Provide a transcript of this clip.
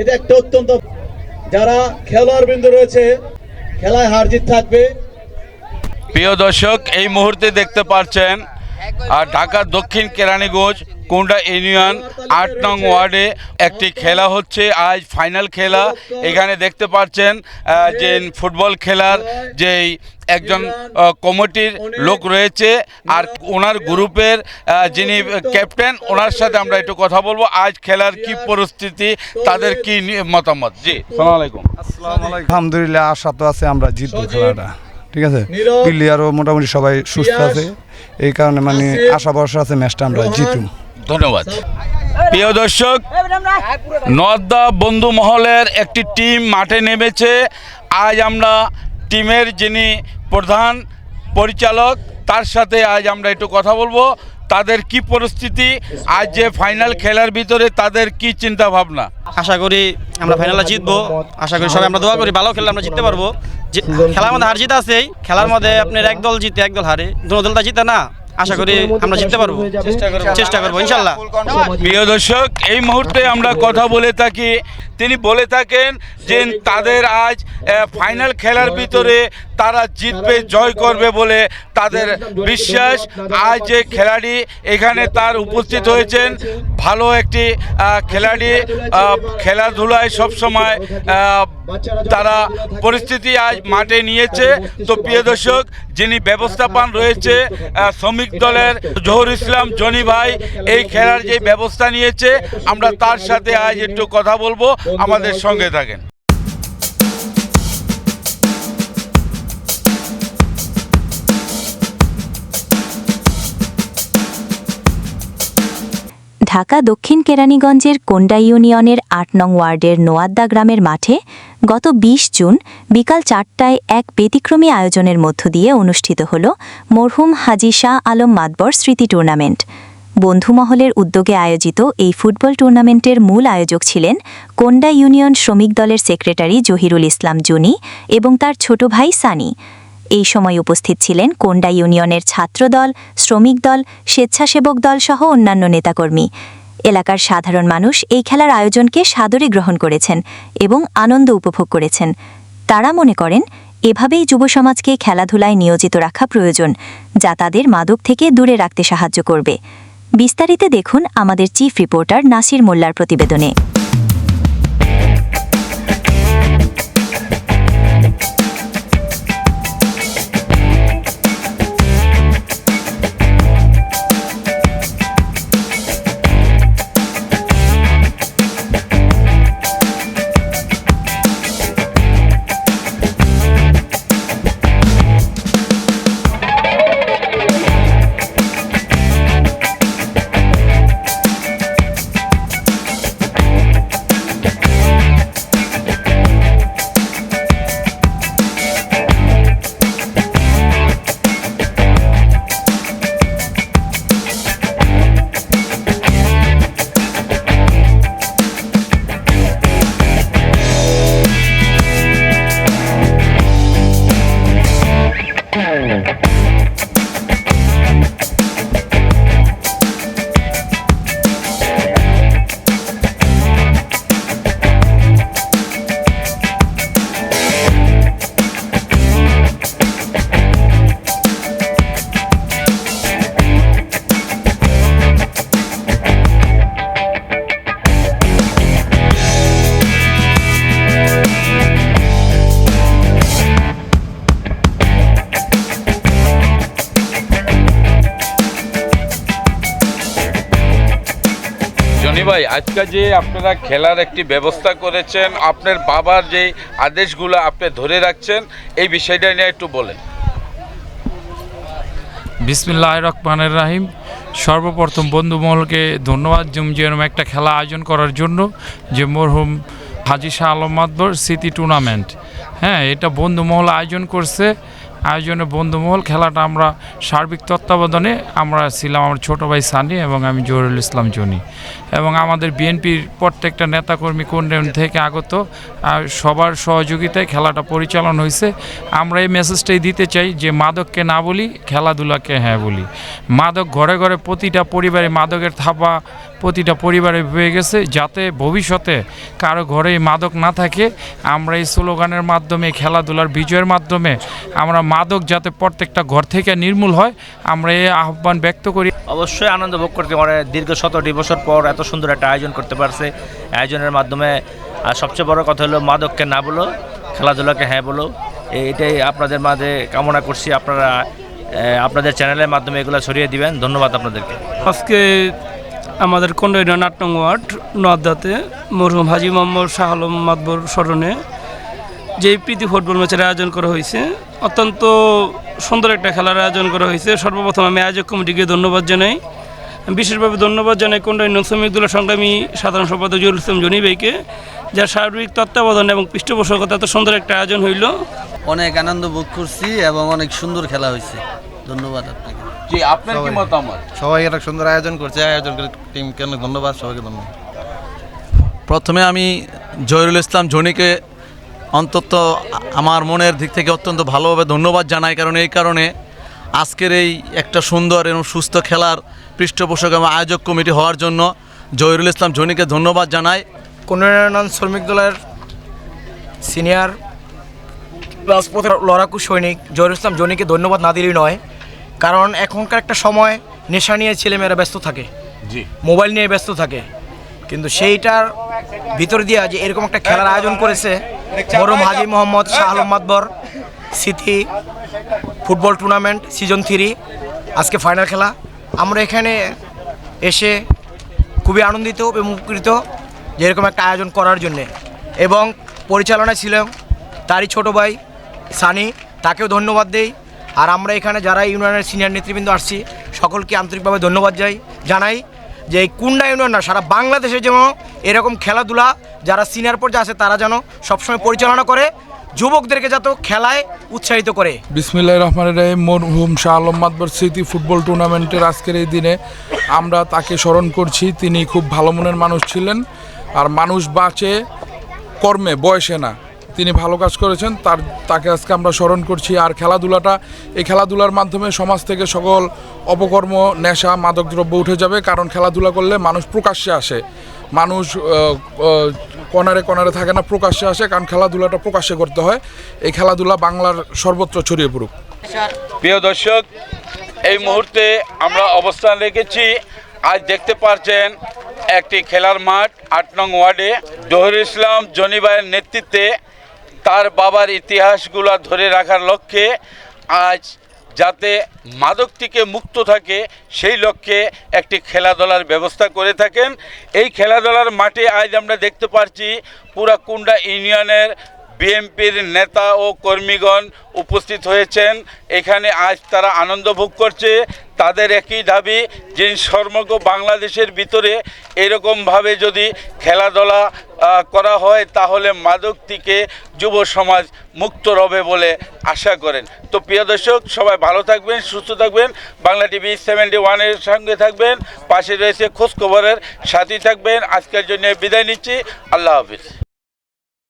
এটা একটা অত্যন্ত যারা খেলোয়াড় বিন্দু রয়েছে, খেলায় হার জিত থাকবে। প্রিয় দর্শক, এই মুহূর্তে দেখতে পাচ্ছেন আর ঢাকা দক্ষিণ কেরানীগঞ্জ কোন্ডা ইউনিয়ন আট নং ওয়ার্ডে একটি খেলা হচ্ছে আজ ফাইনাল খেলা। এখানে দেখতে পাচ্ছেন যে ফুটবল খেলার যেই একজন কমিটির লোক রয়েছে আর ওনার গ্রুপের যিনি ক্যাপ্টেন ওনার সাথে আমরা একটু কথা বলব। আজ খেলার কি পরিস্থিতি তাদের কি মতামত? জি সালাম আলাইকুম। আলহামদুলিল্লাহ আশা তো আছে আমরা জিতবো খেলাটা। ঠিক আছে? প্লেয়ারও মোটামুটি সবাই সুস্থ আছে। এই কারণে মানে আশা ভরসা আছে ম্যাচটা আমরা জিতুম। ধন্যবাদ। প্রিয় দর্শক, নর্দা বন্ধু মহলের একটি টিম মাঠে নেমেছে। আজ আমরা টিমের যিনি প্রধান পরিচালক, তার সাথে আজ আমরা একটু কথা বলব। তাদের কি পরিস্থিতি, আজ যে ফাইনাল খেলার ভিতরে তাদের কি চিন্তা ভাবনা আশা করি আমরা ফাইনালে জিতবো। আশা করি সবাই আমরা দোয়া করি, ভালো খেলে আমরা জিততে পারব। খেলার মধ্যে হার জিত আছেই, খেলার মধ্যে আপনার একদল জিতে, এক দল হারে। দু দলটা জিতে না। আশা করি আমরা জিততে পারব। চেষ্টা করব ইনশাল্লাহ। প্রিয় দর্শক এই মুহূর্তে আমরা কথা বলে থাকি তিনি বলে থাকেন যে তাদের আজ ফাইনাল খেলার ভিতরে তারা জিতবে, জয় করবে বলে তাদের বিশ্বাস। আজ যে খেলাড়ি এখানে তার উপস্থিত হয়েছেন, ভালো একটি খেলাড়ি খেলাধুলায় সবসময় তারা পরিস্থিতি আজ মাঠে নিয়েছে। তো প্রিয় দর্শক, যিনি ব্যবস্থাপন রয়েছে শ্রমিক দলের জহুর ইসলাম জনি ভাই, এই খেলার যে ব্যবস্থা নিয়েছে, আমরা তার সাথে আজ একটু কথা বলব। আমাদের সঙ্গে থাকেন। ঢাকা দক্ষিণ কেরানীগঞ্জের কোন্ডা ইউনিয়নের আট নং ওয়ার্ডের নোয়াদ্দা গ্রামের মাঠে গত ২০ জুন বিকাল চারটায় এক ব্যতিক্রমী আয়োজনের মধ্য দিয়ে অনুষ্ঠিত হল মরহুম হাজি শাহ আলম মাতবর স্মৃতি টুর্নামেন্ট। বন্ধুমহলের উদ্যোগে আয়োজিত এই ফুটবল টুর্নামেন্টের মূল আয়োজক ছিলেন কোন্ডা ইউনিয়ন শ্রমিক দলের সেক্রেটারি জহিরুল ইসলাম জুনি এবং তার ছোট ভাই সানি। এই সময় উপস্থিত ছিলেন কোন্ডা ইউনিয়নের ছাত্রদল শ্রমিক দল, স্বেচ্ছাসেবক দল সহ অন্যান্য নেতাকর্মী। এলাকার সাধারণ মানুষ এই খেলার আয়োজনকে সাদরে গ্রহণ করেছেন এবং আনন্দ উপভোগ করেছেন। তারা মনে করেন, এভাবেই যুব সমাজকে খেলাধুলায় নিয়োজিত রাখা প্রয়োজন, যা তাদের মাদক থেকে দূরে রাখতে সাহায্য করবে। বিস্তারিত দেখুন আমাদের চিফ রিপোর্টার নাসির মোল্লার প্রতিবেদনে। জনি ভাই, আজকে যে আপনারা খেলার একটি ব্যবস্থা করেছেন, আপনার বাবার যে আদেশগুলো আপনি ধরে রাখছেন, এই বিষয়টা নিয়ে একটু বলেন। বিসমিল্লাহ রহমানের রাহিম। সর্বপ্রথম বন্ধুমহলকে ধন্যবাদ যেরকম একটা খেলা আয়োজন করার জন্য, যে মরহুম হাজি শাহ আলম মাতবর স্মৃতি টুর্নামেন্ট। হ্যাঁ এটা বন্ধুমহল আয়োজন করছে। আয়োজনে বন্ধুমহল খেলাটা আমরা সার্বিক তত্ত্বাবধানে আমরা ছিলাম আমার ছোটো ভাই সানি এবং আমি জহিরুল ইসলাম জনি। এবং আমাদের বিএনপির প্রত্যেকটা নেতাকর্মী কোন থেকে আগত সবার সহযোগিতায় খেলাটা পরিচালনা হয়েছে। আমরা এই মেসেজটাই দিতে চাই যে মাদককে না বলি, খেলাধুলাকে হ্যাঁ বলি। মাদক ঘরে ঘরে প্রতিটা পরিবারে মাদকের থাপা প্রতিটা পরিবারে হয়ে গেছে যাতে ভবিষ্যতে কারও ঘরে মাদক না থাকে। আমরা এই স্লোগানের মাধ্যমে খেলাধুলার বিজয়ের মাধ্যমে আমরা মাদক যাতে প্রত্যেকটা ঘর থেকে নির্মূল হয় আমরা এই আহ্বান ব্যক্ত করি। অবশ্যই আনন্দ ভোগ করতে পারে। দীর্ঘ সতেরোটি বছর পর এত সুন্দর একটা আয়োজন করতে পারছে। আয়োজনের মাধ্যমে আর সবচেয়ে বড় কথা হলো মাদককে না বলো খেলাধুলাকে হ্যাঁ বলো। এটাই আপনাদের মাঝে কামনা করছি। আপনারা আপনাদের চ্যানেলের মাধ্যমে এগুলো ছড়িয়ে দিবেন। ধন্যবাদ আপনাদেরকে। আজকে আমাদের কন্ডাইডান আট নং ওয়ার্ড নদাতে মরহুম হাজি মোহাম্মদ শাহ আলম মাদবর স্মরণে যে প্রীতি ফুটবল ম্যাচের আয়োজন করা হয়েছে, অত্যন্ত সুন্দর একটা খেলার আয়োজন করা হয়েছে। সর্বপ্রথম আমি আয়োজক কমিটিকে ধন্যবাদ জানাই। বিশেষভাবে ধন্যবাদ জানাই কন্ডাইন শ্রমিক দলের সংগ্রামী সাধারণ সম্পাদক জহুর ইসলাম জনি ভাইকে, যার সার্বিক তত্ত্বাবধান এবং পৃষ্ঠপোষকতা এত সুন্দর একটা আয়োজন হইল। অনেক আনন্দ ভোগ করছি এবং অনেক সুন্দর খেলা হয়েছে। ধন্যবাদ আপনাকে। জি আপনার কি মতামত? সবাই একটা সুন্দর আয়োজন করছে আয়োজন করে টিমকে অনেক ধন্যবাদ সবাইকে ধন্যবাদ। প্রথমে আমি জহিরুল ইসলাম জনিকে অন্তত আমার মনের দিক থেকে অত্যন্ত ভালোভাবে ধন্যবাদ জানাই কারণ এই কারণে আজকের এই একটা সুন্দর এবং সুস্থ খেলার পৃষ্ঠপোষক এবং আয়োজক কমিটি হওয়ার জন্য জহিরুল ইসলাম জনিকে ধন্যবাদ জানাই। কন্যানয়ন শ্রমিক দলের সিনিয়র রাজপথের লড়াকু সৈনিক জহির ইসলাম জনিকে ধন্যবাদ না দিলেই নয়। কারণ এখনকার একটা সময় নেশা নিয়ে ছেলেমেয়েরা ব্যস্ত থাকে। জি। মোবাইল নিয়ে ব্যস্ত থাকে। কিন্তু সেইটার ভিতর দিয়া যে এরকম একটা খেলার আয়োজন করেছে মরম হাজি মোহাম্মদ শাহ আলম মাতবর স্মৃতি ফুটবল টুর্নামেন্ট সিজন থ্রি আজকে ফাইনাল খেলা। আমরা এখানে এসে খুবই আনন্দিত এবং উপকৃত যে এরকম একটা আয়োজন করার জন্যে। এবং পরিচালনায় ছিল তারই ছোট ভাই সানি তাকেও ধন্যবাদ দেই। আর আমরা এখানে যারা ইউনিয়নের সিনিয়র নেতৃবৃন্দ আসছি, সকলকে আন্তরিকভাবে ধন্যবাদ যাই জানাই যে এই কুন্ডা ইউনিয়ন না, সারা বাংলাদেশে যেন এরকম খেলাধুলা যারা সিনিয়র পর্যায়ে আছে, তারা যেন সবসময় পরিচালনা করে, যুবকদেরকে যাতে খেলায় উৎসাহিত করে। বিসমিল্লাহ রহমান রাহিম, মরহুম শাহ আলম মাতবর স্মৃতি ফুটবল টুর্নামেন্টের আজকের এই দিনে আমরা তাকে স্মরণ করছি, তিনি খুব ভালো মনের মানুষ ছিলেন, আর মানুষ বাঁচে কর্মে, বয়সে না। তিনি ভালো কাজ করেছেন। তার, তাকে আজকে আমরা স্মরণ করছি। আর খেলাধুলাটা, এই খেলাধুলার মাধ্যমে সমাজ থেকে সকল অপকর্ম, নেশা, মাদকদ্রব্য উঠে যাবে। কারণ খেলাধুলা করলে মানুষ প্রকাশ্যে আসে। মানুষ কনারে কনারে থাকে না, প্রকাশ্যে আসে। কারণ খেলাধুলাটা প্রকাশ্যে করতে হয়। এই খেলাধুলা বাংলার সর্বত্র ছড়িয়ে পড়ুক। প্রিয় দর্শক, এই মুহূর্তে আমরা অবস্থান রেখেছি। আজ দেখতে পাচ্ছেন একটি খেলার মাঠ, আট নং ওয়ার্ডে। জহির ইসলাম জনিবাইয়ের নেতৃত্বে তার বাবার ইতিহাসগুলো ধরে রাখার লক্ষ্যে আজ যাতে মাদক থেকে মুক্ত থাকে, সেই লক্ষ্যে একটি খেলাধুলার ব্যবস্থা করে থাকেন। এই খেলাধুলার মাঠে আজ আমরা দেখতে পাচ্ছি পুরা কুন্ডা ইউনিয়নের বিএনপির নেতা ও কর্মীগণ উপস্থিত হয়েছেন। এখানে আজ তারা আনন্দ ভোগ করছে। তাদের একই দাবি যে সমগ্র বাংলাদেশের ভিতরে এরকমভাবে যদি খেলাধুলা করা হয়, তাহলে মাদক থেকে যুব সমাজ মুক্ত রবে বলে আশা করেন। তো প্রিয় দর্শক, সবাই ভালো থাকবেন, সুস্থ থাকবেন। বাংলা টিভি সেভেন্টি ওয়ানের সঙ্গে থাকবেন। পাশে রয়েছে খোঁজখবরের সাথী থাকবেন। আজকের জন্য বিদায় নিচ্ছি। আল্লাহ হাফিজ।